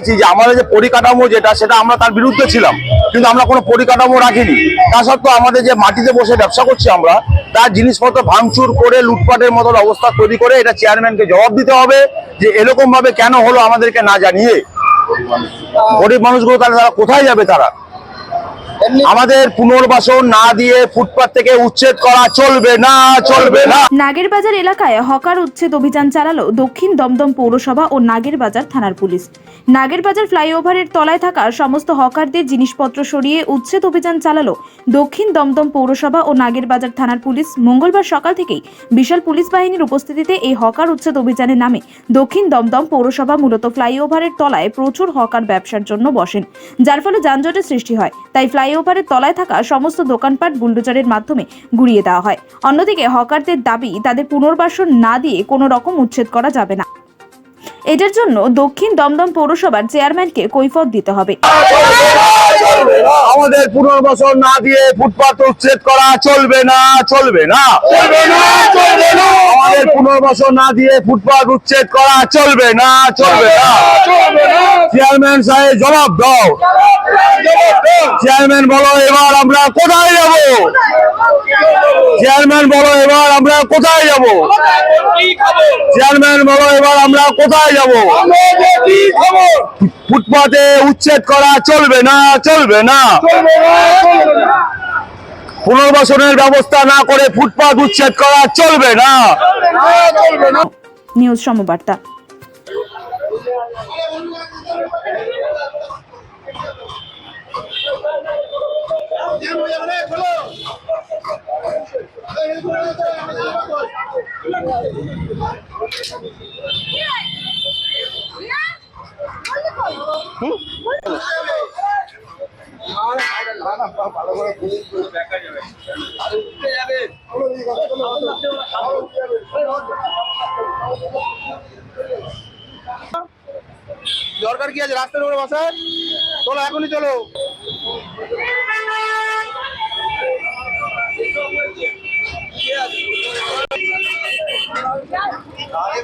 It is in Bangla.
যে আমাদের যে পরিকাঠামো যেটা, সেটা আমরা তার বিরুদ্ধে ছিলাম, কিন্তু আমরা কোনো পরিকাঠামো রাখিনি। তা সত্ত্বেও আমাদের যে মাটিতে বসে ব্যবসা করছি আমরা, তার জিনিসপত্র ভাঙচুর করে, লুটপাটের মতো অবস্থা তৈরি করে এটা চেয়ারম্যানকে জবাব দিতে হবে যে এরকমভাবে কেন হলো আমাদেরকে না জানিয়ে? গরিব মানুষগুলো তাহলে তারা কোথায় যাবে তারা? আমাদের পুনর্বাসন না দিয়ে ফুটপাত থেকে উচ্ছেদ করা চলবে না চলবে না। নাগেরবাজার এলাকায় হকার উচ্ছেদ অভিযান চালালো দক্ষিণ দমদম পৌরসভা ও নাগেরবাজার থানার পুলিশ। নাগেরবাজার ফ্লাইওভারের তলায় থাকা সমস্ত হকারদের জিনিসপত্র সরিয়ে উচ্ছেদ অভিযান চালালো দক্ষিণ দমদম পৌরসভা ও নাগেরবাজার থানার পুলিশ। মঙ্গলবার সকাল থেকেই বিশাল পুলিশ বাহিনীর উপস্থিতিতে এই হকার উচ্ছেদ অভিযানের নামে দক্ষিণ দমদম পৌরসভা মূলত ফ্লাইওভারের তলায় প্রচুর হকার ব্যবসার জন্য বসেন যার ফলে যানজটের সৃষ্টি হয়। তাই ফ্লাইওভারের তলায় থাকা সমস্ত দোকানপাট বুলডোজারের মাধ্যমে গুড়িয়ে দেওয়া হয়। অন্যদিকে হকারদের দাবি, তাদের পুনর্বাসন না দিয়ে কোনো রকম উচ্ছেদ করা যাবে না। এটার জন্য দক্ষিণ দমদম পৌরসভার চেয়ারম্যানকে কৈফত দিতে হবে। আমাদের পুনর্বাসন না দিয়ে ফুটপাত উচ্ছেদ করা চলবে না চলবে না। চলবে না চলবে না। আমাদের পুনর্বাসন না দিয়ে ফুটপাত উচ্ছেদ করা চলবে না চলবে না। চেয়ারম্যান সাহেব জবাব দাও। চেয়ারম্যান বলো এবার আমরা কোথায় যাব? চেয়ারম্যান বলো এবার আমরা কোথায় যাব? চেয়ারম্যান বলো এবার আমরা কোথায় যাব? ফুটপাতে উচ্ছেদ করা চলবে না চলবে না। পুনর্বাসনের ব্যবস্থা না করে ফুটপাত উচ্ছেদ করা চলবে না। নিউজ সমবার্তা। দরকার কি আছে? রাস্তার উপরে বসার চলো এখনই চলো। আরে